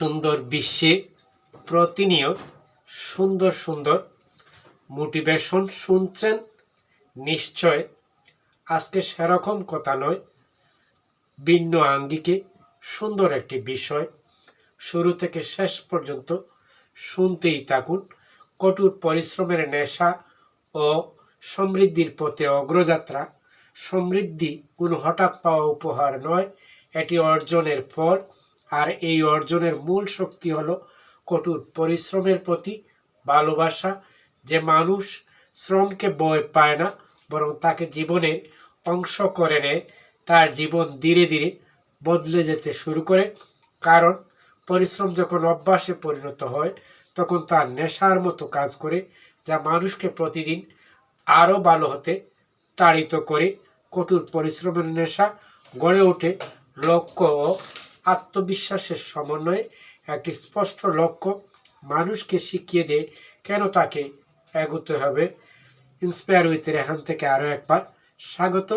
সুন্দর বিশ্বে প্রতিনিয়ত সুন্দর সুন্দর মোটিভেশন শুনছেন। নিশ্চয় আজকে সেরকম কথা নয়, ভিন্ন আঙ্গিকে সুন্দর একটি বিষয়। শুরু থেকে শেষ পর্যন্ত শুনতেই থাকুন, কঠোর পরিশ্রমের নেশা ও সমৃদ্ধির পথে অগ্রযাত্রা। সমৃদ্ধি কোনো হঠাৎ পাওয়া উপহার নয়, এটি অর্জনের ফল। আর এই অর্জনের মূল শক্তি হলো কঠোর পরিশ্রমের প্রতি ভালোবাসা। যে মানুষ শ্রমকে বয় পায় না, বরং তাকে জীবনের অংশ করে নেয়, তার জীবন ধীরে ধীরে বদলে যেতে শুরু করে। কারণ পরিশ্রম যখন অভ্যাসে পরিণত হয়, তখন তার নেশার মতো কাজ করে, যা মানুষকে প্রতিদিন আরও ভালো হতে তাড়িত করে। কঠোর পরিশ্রমের নেশা গড়ে ওঠে লক্ষ্য ও আত্মবিশ্বাসের সমন্বয়ে একটি স্পষ্ট লক্ষ্য মানুষকে শিখিয়ে দেয় কেন তাকে এগোতে হবে। ইন্সপায়ার উইথ রেহান থেকে আরও একবার স্বাগত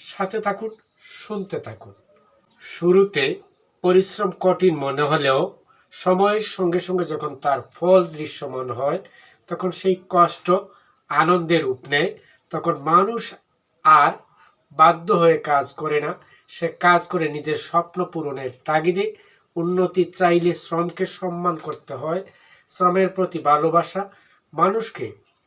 সাথে থাকুন, শুনতে থাকুন। শুরুতে পরিশ্রম কঠিন মনে হলেও সময়ের সঙ্গে সঙ্গে যখন তার ফল দৃশ্যমান হয়, তখন সেই কষ্ট আনন্দের রূপ নেয়, তখন মানুষ আর বাধ্য হয়ে কাজ করে না। সে কাজ করে নিজের স্বপ্ন পূরণের তাগিদে উন্নতি চাইলে শ্রমকে সম্মান করতে হয়। শ্রমের প্রতি ভালোবাসা মানুষকে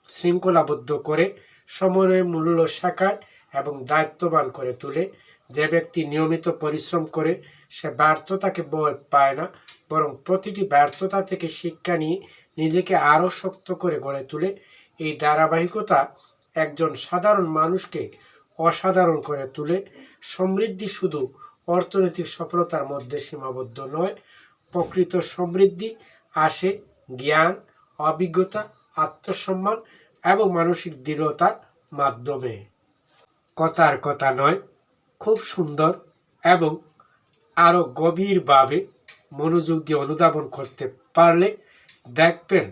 শৃঙ্খলাবদ্ধ করে সময়ের মূল্য শেখায় এবং দায়িত্ববান করে তোলে। যে ব্যক্তি নিয়মিত পরিশ্রম করে, সে ব্যর্থতাকে বয় পায় না, বরং প্রতিটি ব্যর্থতা থেকে শিক্ষা নিয়ে নিজেকে আরও শক্ত করে গড়ে তোলে। এই ধারাবাহিকতা একজন সাধারণ মানুষকে অসাধারণ করে তোলে, সমৃদ্ধি শুধু অর্থনৈতিক সফলতার মধ্যে সীমাবদ্ধ নয়, প্রকৃত সমৃদ্ধি আসে জ্ঞান, অভিজ্ঞতা, আত্মসম্মান এবং মানসিক দৃঢ়তার মাধ্যমে। কথার কথা নয়, খুব সুন্দর এবং আরও গভীরভাবে মনোযোগ দিয়ে অনুধাবন করতে পারলে দেখবেন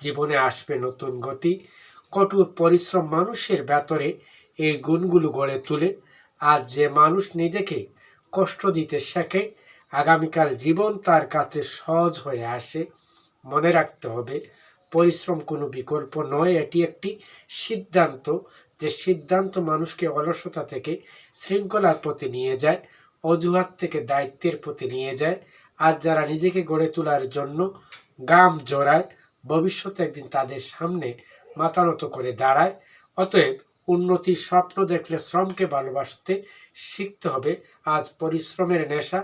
জীবনে আসবে নতুন গতি। কঠোর পরিশ্রম মানুষের ভেতরে এই গুণগুলো গড়ে তোলে আর যে মানুষ নিজেকে কষ্ট দিতে শেখে, আগামীকাল জীবন তার কাছে সহজ হয়ে আসে। মনে রাখতে হবে, পরিশ্রম কোনো বিকল্প নয়, এটি একটি সিদ্ধান্ত। যে সিদ্ধান্ত মানুষকে অলসতা থেকে শৃঙ্খলার প্রতি নিয়ে যায়, অজুহাত থেকে দায়িত্বের প্রতি নিয়ে যায়। আর যারা নিজেকে গড়ে তোলার জন্য গাম জড়ায়, ভবিষ্যতে একদিন তাদের সামনে মাথা নত করে দাঁড়ায়। অতএব উন্নতির স্বপ্ন দেখলে শ্রমকে ভালোবাসতে শিখতে হবে। আজ পরিশ্রমের নেশা।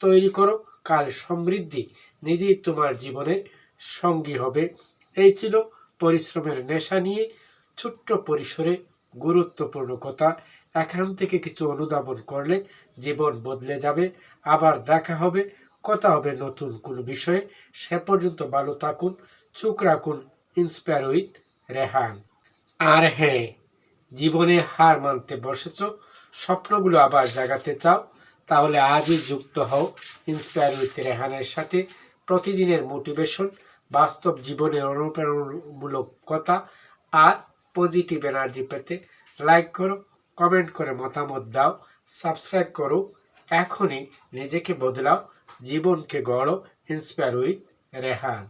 তৈরি করো, কাল সমৃদ্ধি। নিজেই তোমার জীবনের সঙ্গী হবে। এই ছিল পরিশ্রমের নেশা নিয়ে ছোট্ট পরিসরে গুরুত্বপূর্ণ কথা। এখান থেকে কিছু অনুধাবন করলে জীবন বদলে যাবে। আবার দেখা হবে, কথা হবে নতুন কোনো বিষয়ে। সে পর্যন্ত ভালো থাকুন চোখ রাখুন ইন্সপায়ার উইথ রেহান আর হ্যাঁ জীবনে হার মানতে বসেছ, স্বপ্নগুলো আবার জাগাতে চাও, তাহলে আজই যুক্ত হও ইন্সপায়ার উইথ রেহানের সাথে। প্রতিদিনের মোটিভেশন বাস্তব জীবনের অনুপ্রেরণামূলক কথা আর পজিটিভ এনার্জি পেতে লাইক করো কমেন্ট করে মতামত দাও সাবস্ক্রাইব করো, এখনই নিজেকে বদলাও, জীবনকে গড়ো ইন্সপায়ার উইথ রেহান।